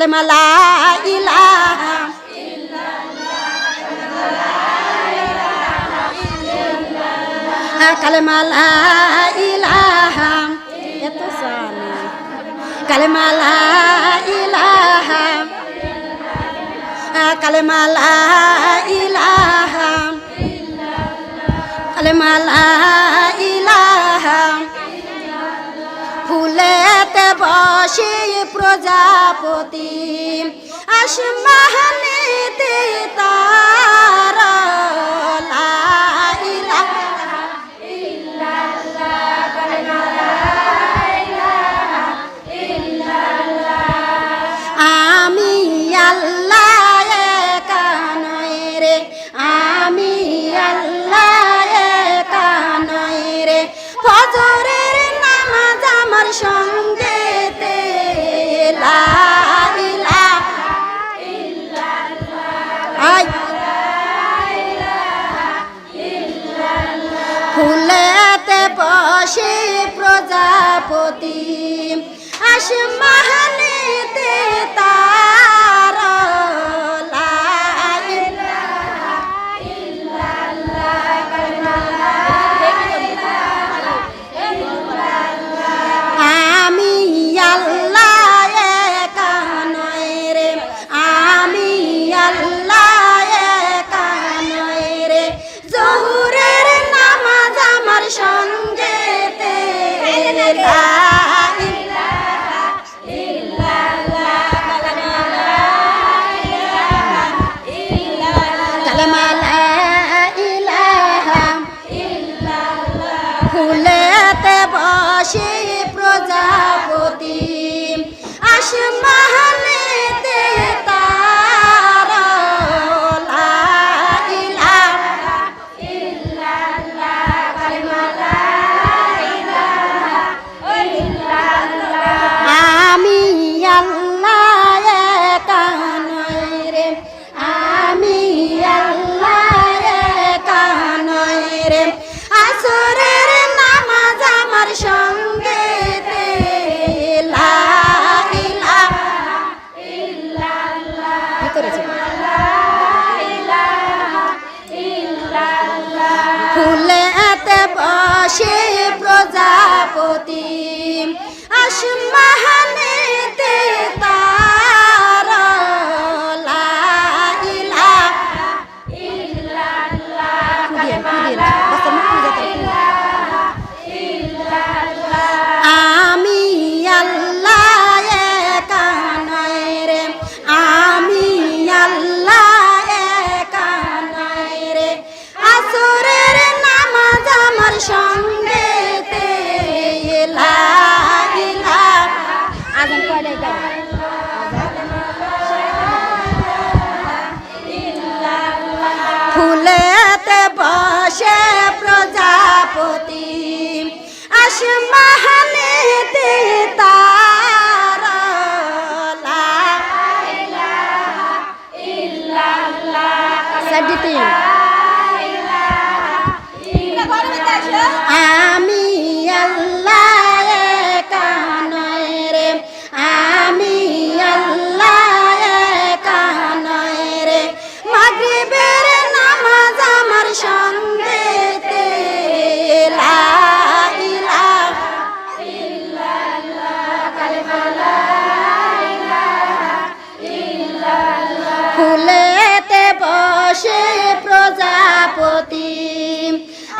কালেমা লা ইলাহা কালেমা লা ইলাহা এত সানি কালেমা লা ইলাহা কালেমা ইলাহা কালেমা কুলেতে বসে প্রজাপতি। আসমানিতে তা প্রজাপতি আসে মহা আসে প্রজাপতি। আসমাহা প্রজাপতি আসমানেতে তারা আমি আল্লাহ কানয় রে। আমি আল্লাহ কানয় রে। মাগরিবের নামাজ আমার সা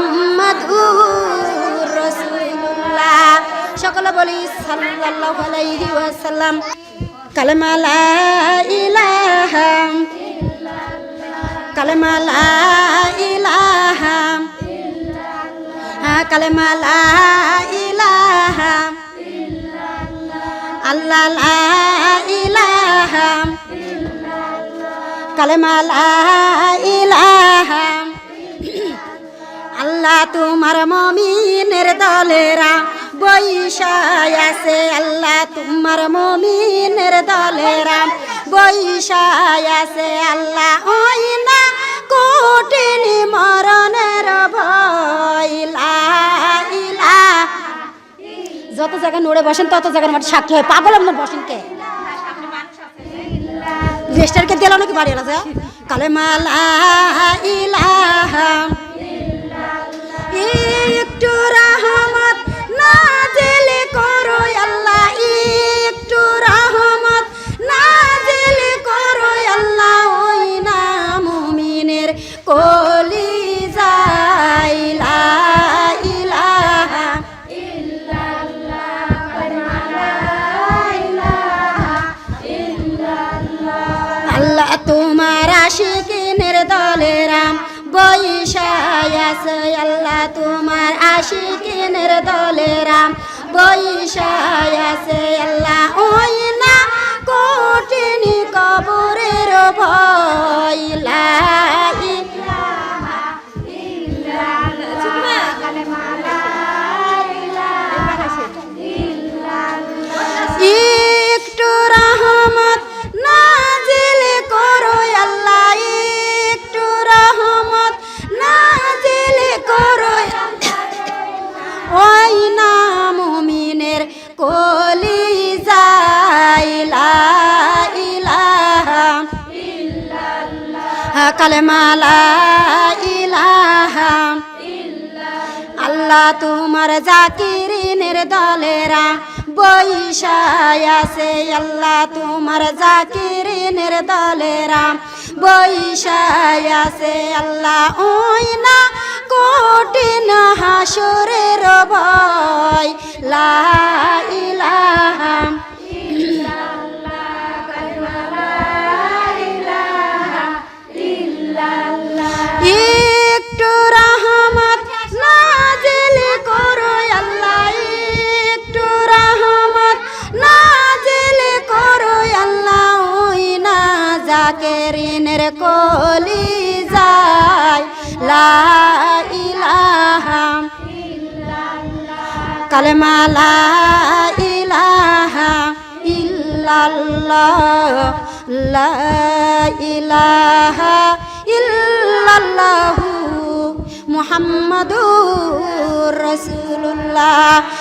মোহাম্মদুর রসুল্লাহ সকলে বলি সাল্লাল্লাহু আলাইহি ওয়াসাল্লাম। কালেমা ইলাহা ইলাহা হ্যাঁ, ইলাহা আল্লাহ লা ইলাহা কালেমা ইলাহা আল্লাহ তোমার মমিনের দলেরা বৈশায় আছে আল্লাহ তোমার মমিনের দলেরা বৈশায় আছে আল্লাহ ওই না কোটিনি মরণের ভয় যত জায়গায় নড়ে বসেন, তত জায়গার মাঠে সাক্ষী হয়। পাগল আপনার বসেন কে? রেস্টারকে দিল নাকি বাড়ি আছে কালে মালা ইলাহা। একটু রহমত নাজিল করো আল্লাহ একটু রহমত নাজিল করো আল্লাহ না মুমিনের কলি যাইলা ইলাহা আল্লাহ তোমার আশিকিনের দলেরাম বৈশায় আল্লাহ তোমার আশিকিনের দলেরাম বৈশায় আছে আল্লাহ ওই ইলাহা আল্লাহ তোমার জাকিরিনের দলেরা বৈশায় আছে। আল্লাহ তোমার জাকিরিনের দলেরা বৈশায় আছে। আল্লাহ ওই না কঠিন হাসরের ভয়। লা কলি যায় লা ইলাহা কালেমা লা ইলাহা ইল্লাল্লাহ লা ইলাহা ইল্লাল্লাহু মুহাম্মাদুর রাসূলুল্লাহ।